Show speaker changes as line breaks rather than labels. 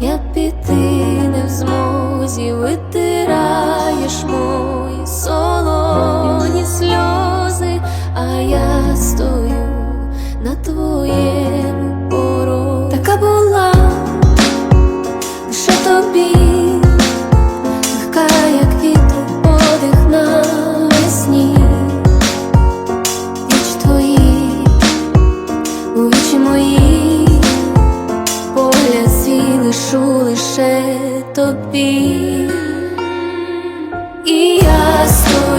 я піти не в змозі. Лишу лише тобі. І я стою